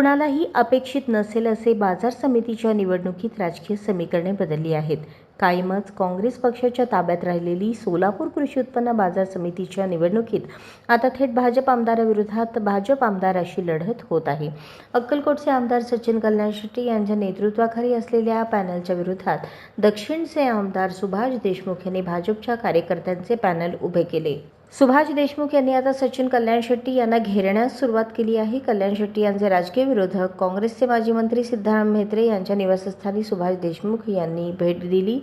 कुणालाही अपेक्षित नसेल असे बाजार समितीच्या निवडणुकीत राजकीय समीकरणे बदलली आहेत. कायमच काँग्रेस पक्षाच्या ताब्यात राहिलेली सोलापूर कृषी उत्पन्न बाजार समितीच्या निवडणुकीत आता थेट भाजप आमदाराविरोधात भाजप आमदार अशी लढत होत आहे. अक्कलकोटचे आमदार सचिन कल्याण शेट्टी यांच्या नेतृत्वाखाली असलेल्या पॅनलच्या विरोधात दक्षिणचे आमदार सुभाष देशमुख यांनी भाजपच्या कार्यकर्त्यांचे पॅनल उभे केले. सुभाष देशमुख यांनी आता सचिन कल्याण शेट्टी यांना घेरण्यास सुरुवात केली आहे. कल्याण शेट्टी यांचे राजकीय विरोधक काँग्रेसचे माजी मंत्री सिद्धाराम म्हेत्रे यांच्या निवासस्थानी सुभाष देशमुख यांनी भेट दिली.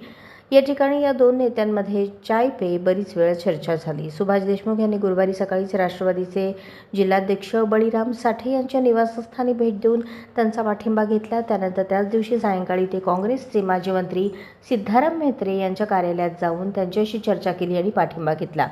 या ठिकाणी या दोन नेत्यांमध्ये चाय पे बरीच वेळ चर्चा झाली. सुभाष देशमुख यांनी गुरुवारी सकाळीच राष्ट्रवादीचे जिल्हाध्यक्ष बळीराम साठे यांच्या निवासस्थानी भेट देऊन त्यांचा पाठिंबा घेतला. त्यानंतर त्याच दिवशी सायंकाळी ते काँग्रेसचे माजी मंत्री सिद्धाराम म्हेत्रे यांच्या कार्यालयात जाऊन त्यांच्याशी चर्चा केली आणि पाठिंबा घेतला.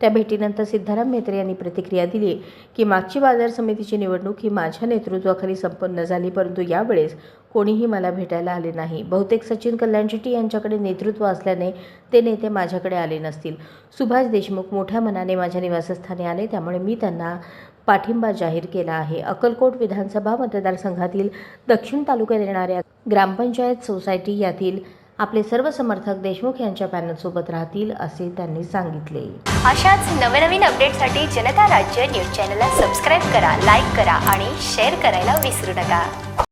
त्या भेटीनंतर सिद्धाराम म्हेत्रे यांनी प्रतिक्रिया दिली की मागची बाजार समितीची निवडणूक ही माझ्या नेतृत्वाखाली संपन्न झाली परंतु यावेळेस कोणीही मला भेटायला आले नाही. बहुतेक सचिन कल्याण शेट्टी यांच्याकडे नेतृत्व असल्याने ते नेते माझ्याकडे आले नसतील. सुभाष देशमुख मोठ्या मनाने माझ्या निवासस्थानी आले त्यामुळे मी त्यांना पाठिंबा जाहीर केला आहे. अक्कलकोट विधानसभा मतदारसंघातील दक्षिण तालुक्यात येणाऱ्या ग्रामपंचायत सोसायटी यातील आपले सर्व समर्थक देशमुख यांच्या पॅनलसोबत राहतील असे त्यांनी सांगितले. अशाच नवनवीन अपडेटसाठी जनता राज्य न्यूज चॅनलला सबस्क्राईब करा लाईक करा आणि शेअर करायला विसरू नका.